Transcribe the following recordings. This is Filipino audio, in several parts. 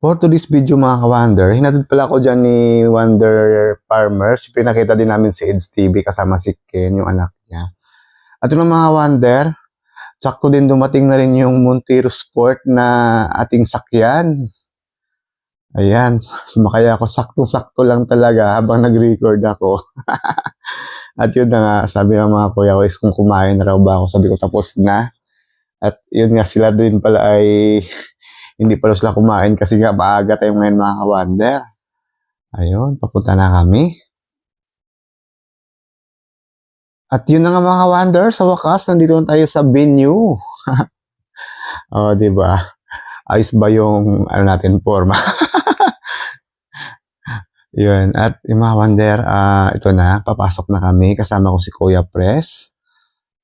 For today's video mga ka-Wonder, hinatid pala ako dyan ni Wonder Farmer. Siyempre nakita din namin si Eds TV kasama si Ken, yung anak niya. At yun mga Wonder, sakto din dumating na rin yung Montero Sport na ating sakyan. Ayan, sumakay ako sakto-sakto lang talaga habang nag-record ako. At yun na nga, sabi ng mga kuya ko is kung kumain na raw ba ako, sabi ko tapos na. At yun nga, sila din pala ay hindi pala sila kumain kasi nga maaga tayo ngayon mga ka-wonder. Ayun, papunta na kami. At yun na nga mga ka-wonder, sa wakas, nandito na tayo sa venue. oh, di ba? Ayos ba yung ano natin, forma? yun, at yung mga wonder, ah, ito na, papasok na kami. Kasama ko si Kuya Press.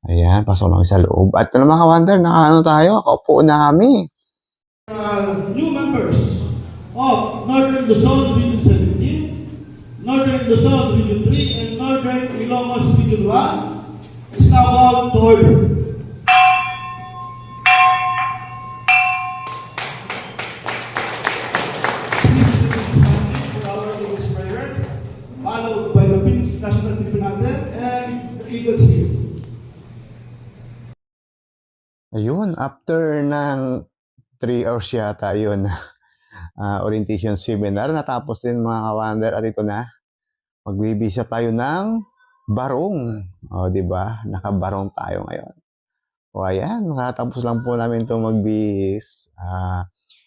Ayan, pasok kami sa loob. At na mga wonder, nakaano tayo, kaupo na kami. Uh, new members of Northern Luzon Region 17, Northern Luzon Region 3, and Northern Ilocos Region 1 is now called to order. Followed by the National Anthem and the Eagles Hymn. Ayun, after ng 3 hours yata yun, ah, orientation seminar, natapos din mga ka-wonder at ito na, magbibisa tayo ng barong. O, di ba? Nakabarong tayo ngayon. O, ayan, nakatapos lang po namin itong magbihis. Ah,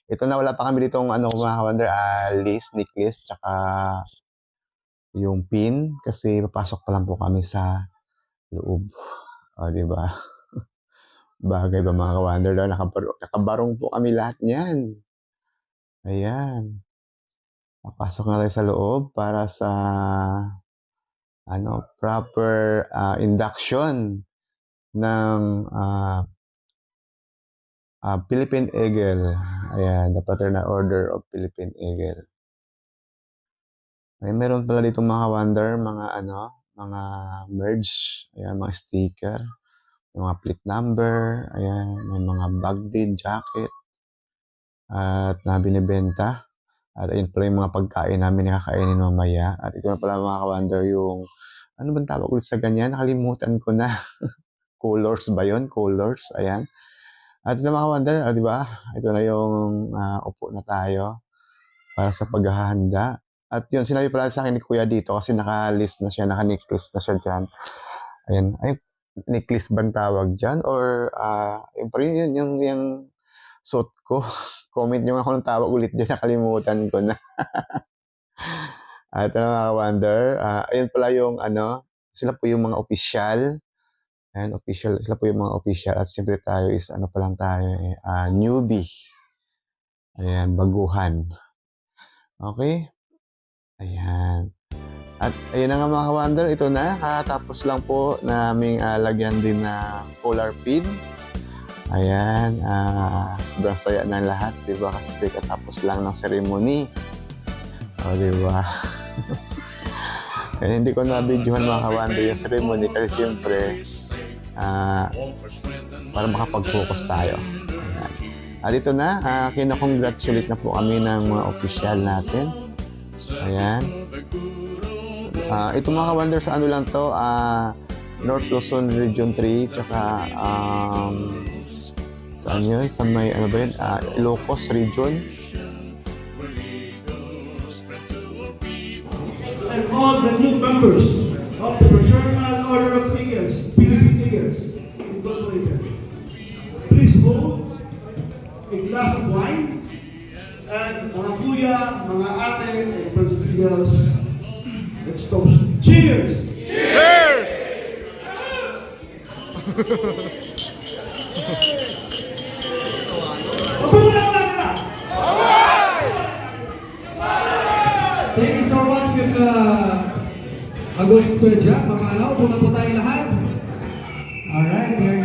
ito na, wala pa kami ditong ano, mga ka-wonder, ah, list, necklace, tsaka yung pin, kasi papasok pa lang po kami sa loob. O, di ba? Bagay ba mga ka-wonder daw, nakabarong, nakabarong po kami lahat niyan. Ayan. Papasok na tayo sa loob para sa ano, proper ah, induction ng ah, ah, Philippine Eagle. Ayan, the Fraternal Order of Philippine Eagle. Ay, meron pala dito mga ka-wonder, mga ano, mga merge, ayan, mga sticker. May mga plate number, ayan, may mga bag din, jacket, at na binibenta. At ayun pala yung mga pagkain namin na kakainin mamaya. At ito na pala mga ka-wonder yung, ano bang tawag ulit sa ganyan? Nakalimutan ko na. Colors ba yun? Colors, ayan. At ito mga ka-wonder, ah, di ba? Ito na yung ah, upo na tayo para sa paghahanda. At yun, sinabi pala sa akin ni Kuya dito kasi naka-list na siya, naka-necklace na siya dyan. Ayan, ay, necklace bang tawag dyan? Or, ah, yun yun, yung, yung suit ko. Comment nyo kung anong tawag ulit dyan, nakalimutan ko na. At ano mga wonder, ah, ayun pala yung ano, sila po yung mga official. Ayan, official, sila po yung mga official. At siyempre tayo is, ano pa lang tayo, eh, ah, newbie. Ayan, baguhan. Okay? Ayan. At ayun na nga mga wonder, ito na, katapos lang po naming ah, lagyan din na polar pin. Ayan, ah, sobrang saya ng lahat, di ba? Kasi katapos lang ng ceremony. O, di ba? Kaya hindi ko na-videohan mga ka-wonder yung ceremony kasi siyempre, ah, para makapag-focus tayo. Ayan. At ito na, uh, kinakongratulate na po kami ng mga official natin. Ayan. Ah, ito mga ka-wonder sa ano lang to, ah, North Luzon Region 3, tsaka um, saan yun? Sa may, ano ba yun? Ah, Ilocos Region. and all the new members of the Fraternal Order of Eagles, Philippine Eagles, Incorporated. Please hold a glass of wine and mga kuya, mga ate, and Eagles, let's toast. Cheers! Cheers! Thank you so much with uh, August Kuya Jack. Mga alaw, po na po tayong lahat.